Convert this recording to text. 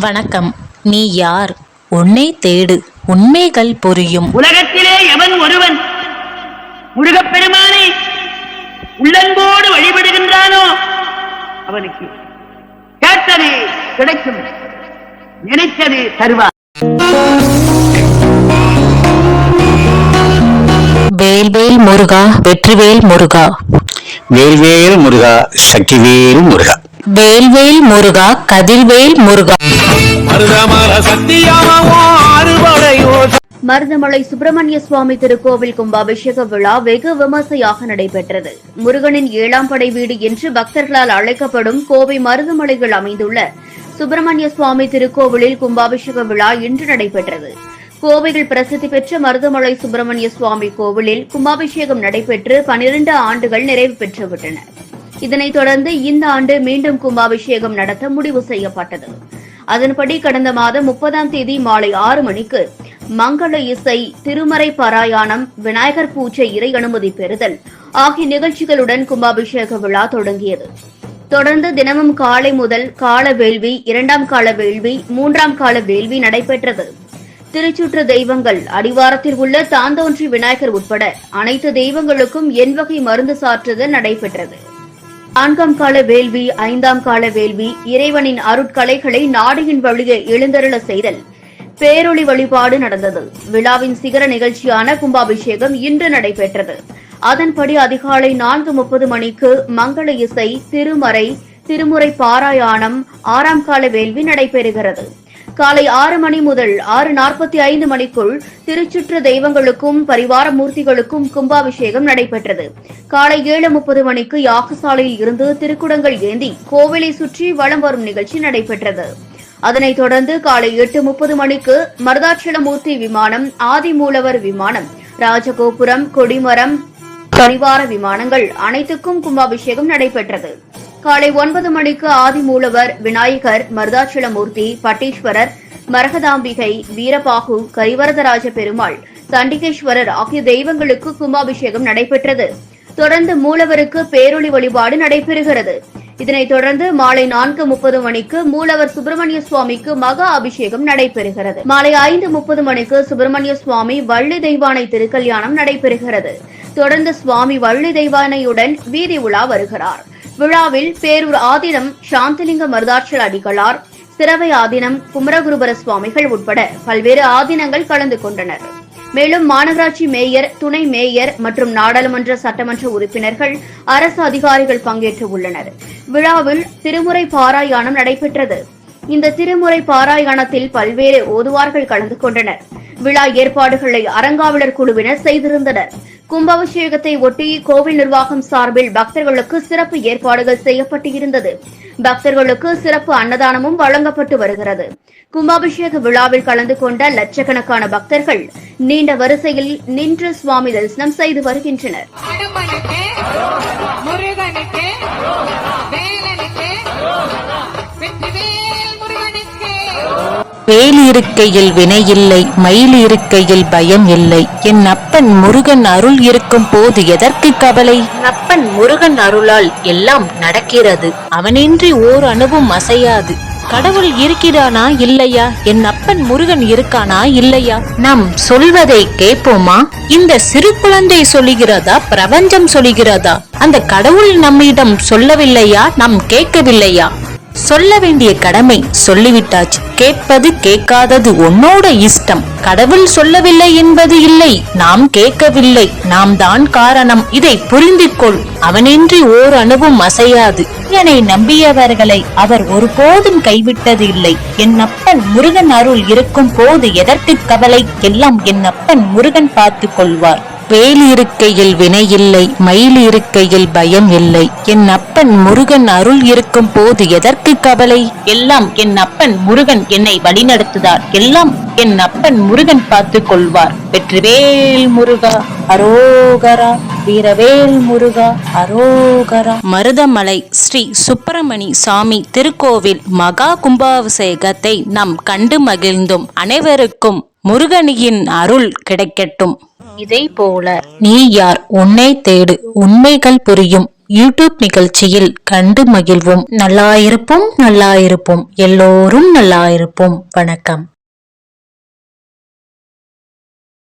வணக்கம். நீ யார்? உன்னை தேடு. உண்மைகள் புரியும். உலகத்திலே எவன் ஒருவன் முருகப்பெருமானை உள்ளன்போடு வழிபடுகின்றானோ அவனுக்கு கேட்டது கிடைக்கும். நினைத்தது தருவார் வேல்வேல் முருகா வெற்றிவேல் முருகா. வேல்வேல் முருகா சக்திவேல் முருகா. வேல்வேல் முருகா கதிர்வேல் முருகா. சத்தியமோ மருதமலை சுப்பிரமணிய சுவாமி திருக்கோவில் கும்பாபிஷேக விழா வெகு விமர்சையாக நடைபெற்றது. முருகனின் ஏழாம் படை வீடு என்று பக்தர்களால் அழைக்கப்படும் கோவை மருதமலைகள் அமைந்துள்ள சுப்பிரமணிய சுவாமி திருக்கோவிலில் கும்பாபிஷேக விழா இன்று நடைபெற்றது. கோவையில் பிரசித்தி பெற்ற மருதமலை சுப்பிரமணிய சுவாமி கோவிலில் கும்பாபிஷேகம் நடைபெற்று பனிரண்டு ஆண்டுகள் நிறைவு பெற்றுவிட்டன இதனைத் தொடர்ந்து இந்த ஆண்டு மீண்டும் கும்பாபிஷேகம் நடத்த முடிவு செய்யப்பட்டது. அதன்படி கடந்த மாதம் முப்பதாம் தேதி மாலை ஆறு மணிக்கு மங்கள இசை திருமறை பாராயணம் விநாயகர் பூஜை இறை அனுமதி பெறுதல் ஆகிய நிகழ்ச்சிகளுடன் கும்பாபிஷேக விழா தொடங்கியது. தொடர்ந்து தினமும் காலை முதல் கால வேள்வி இரண்டாம் கால வேள்வி மூன்றாம் கால வேள்வி நடைபெற்றது. திருச்சுற்று தெய்வங்கள் அடிவாரத்தில் உள்ள தாந்தோன்றி விநாயகர் உட்பட அனைத்து தெய்வங்களுக்கும் எண்வகை மருந்து சாற்றுதல் நடைபெற்றது. நான்காம் கால வேள்வி ஐந்தாம் கால வேள்வி இறைவனின் அருட்கலைகளை நாடியின் வழியே எழுந்தருள செய்தல். பேரொளி வழிபாடு நடந்தது. விழாவின் சிகர நிகழ்ச்சியான கும்பாபிஷேகம் இன்று நடைபெற்றது. அதன்படி அதிகாலை நான்கு முப்பது மணிக்கு மங்கள இசை திருமறை திருமுறை பாராயணம் ஆறாம் கால வேள்வி நடைபெறுகிறது. காலை ஆறு மணி முதல் ஆறு நாற்பத்தி ஐந்து மணிக்குள் திருச்சுற்று தெய்வங்களுக்கும் பரிவார மூர்த்திகளுக்கும் கும்பாபிஷேகம் நடைபெற்றது. காலை ஏழு முப்பது மணிக்கு யாகசாலையில் இருந்து திருக்குடங்கள் ஏந்தி கோவிலை சுற்றி வலம் வரும் நிகழ்ச்சி நடைபெற்றது. அதனைத் தொடர்ந்து காலை எட்டு முப்பது மணிக்கு மருதாச்சலமூர்த்தி விமானம் ஆதிமூலவர் விமானம் ராஜகோபுரம் கொடிமரம் பரிவார விமானங்கள் அனைத்துக்கும் கும்பாபிஷேகம் நடைபெற்றது. காலை ஒன்பது மணிக்கு ஆதிமூலவர் விநாயகர் மருதாச்சலமூர்த்தி பட்டீஸ்வரர் மரகதாம்பிகை வீரபாகு கரிவரதராஜ பெருமாள் தண்டிகேஸ்வரர் ஆகிய தெய்வங்களுக்கு கும்பாபிஷேகம் நடைபெற்றது. தொடர்ந்து மூலவருக்கு பேரொளி வழிபாடு நடைபெறுகிறது. இதனைத் தொடர்ந்து மாலை நான்கு முப்பது மணிக்கு மூலவர் சுப்பிரமணிய சுவாமிக்கு மகா அபிஷேகம் நடைபெறுகிறது. மாலை ஐந்து முப்பது மணிக்கு சுப்பிரமணிய சுவாமி வள்ளி தெய்வானை திருக்கல்யாணம் நடைபெறுகிறது. தொடர்ந்து சுவாமி வள்ளி தெய்வானையுடன் வீதி உலா வருகிறார். விழாவில் பேரூர் ஆதீனம் சாந்திலிங்க மருதாட்சல் அடிகளார் சிறவை ஆதீனம் குமரகுருபர சுவாமிகள் உட்பட பல்வேறு ஆதீனங்கள் கலந்து கொண்டனர். மேலும் மாநகராட்சி மேயர் துணை மேயர் மற்றும் நாடாளுமன்ற சட்டமன்ற உறுப்பினர்கள் அரசு அதிகாரிகள் பங்கேற்று உள்ளனர். விழாவில் திருமுறை பாராயணம் நடைபெற்றது. இந்த திருமுறை பாராயணத்தில் பல்வேறு ஓதுவார்கள் கலந்து கொண்டனர். விழா ஏற்பாடுகளை அரங்காவலர் குழுவினர் செய்திருந்தனர். கும்பாபிஷேகத்தை ஒட்டி கோவில் நிர்வாகம் சார்பில் பக்தர்களுக்கு சிறப்பு ஏற்பாடுகள் செய்யப்பட்டு இருந்தது பக்தர்களுக்கு சிறப்பு அன்னதானமும் வழங்கப்பட்டு வருகிறது. கும்பாபிஷேக விழாவில் கலந்து கொண்ட லட்சக்கணக்கான பக்தர்கள் நீண்ட வரிசையில் நின்று சுவாமி தரிசனம் செய்து வருகின்றனர். முருகனுக்கு வேலனுக்கு வேல் இருக்கையில் வினை இல்லை மயில் இருக்கையில் பயம் இல்லை என் அப்பன் முருகன் அருள் இருக்கும் போது எதற்கு கவலை? அப்பன் முருகன் அருளால் எல்லாம் நடக்கிறது. அவனின்றி ஓர் அணுவும் அசையாது. கடவுள் இருக்கிறானா இல்லையா? என் அப்பன் முருகன் இருக்கானா இல்லையா? நாம் சொல்வதை கேட்போமா? இந்த சிறு குழந்தை சொல்லுகிறதா? பிரபஞ்சம் சொல்லுகிறதா? அந்த கடவுள் நம்மிடம் சொல்லவில்லையா? நாம் கேட்கவில்லையா? சொல்ல வேண்டிய கடமை சொல்லிவிட்டாச்சு. கேட்பது கேட்காதது உன்னோட இஷ்டம். கடவுள் சொல்லவில்லை என்பது இல்லை. நாம் கேட்கவில்லை. நாம் தான் காரணம். இதை புரிந்து கொள் அவனின்றி ஓர் அணுவும் அசையாது. என்னை நம்பியவர்களை அவர் ஒருபோதும் கைவிட்டது இல்லை என் அப்பன் முருகன் அருள் இருக்கும் போது எதற்கு கவலை? எல்லாம் என் அப்பன் முருகன் பார்த்து கொள்வார். வேல் இருக்கையில் வினை இல்லை மயில் இருக்கையில் பயம் இல்லை. என் அப்பன் முருகன் அருள் இருக்கும் போது எதற்கு கவலை? எல்லாம் என் அப்பன் முருகன் என்னை வழிநடத்துதார். எல்லாம் என் அப்பன் முருகன் பார்த்து கொள்வார். வெற்றிவேல் முருகா அரோகரா வீரவேல் முருகா அரோகரா. மருதமலை ஸ்ரீ சுப்பிரமணி சாமி திருக்கோவில் மகா கும்பாபிஷேகத்தை நாம் கண்டு மகிழ்ந்தும். அனைவருக்கும் முருகனியின் அருள் கிடைக்கட்டும். இதை போல நீ யார் உன்னை தேடு உண்மைகள் புரியும். யூடியூப் நிகழ்ச்சியில் கண்டு மகிழ்வோம். நல்லா இருப்போம் நல்லா இருப்போம் எல்லோரும் நல்லா இருப்போம் வணக்கம்.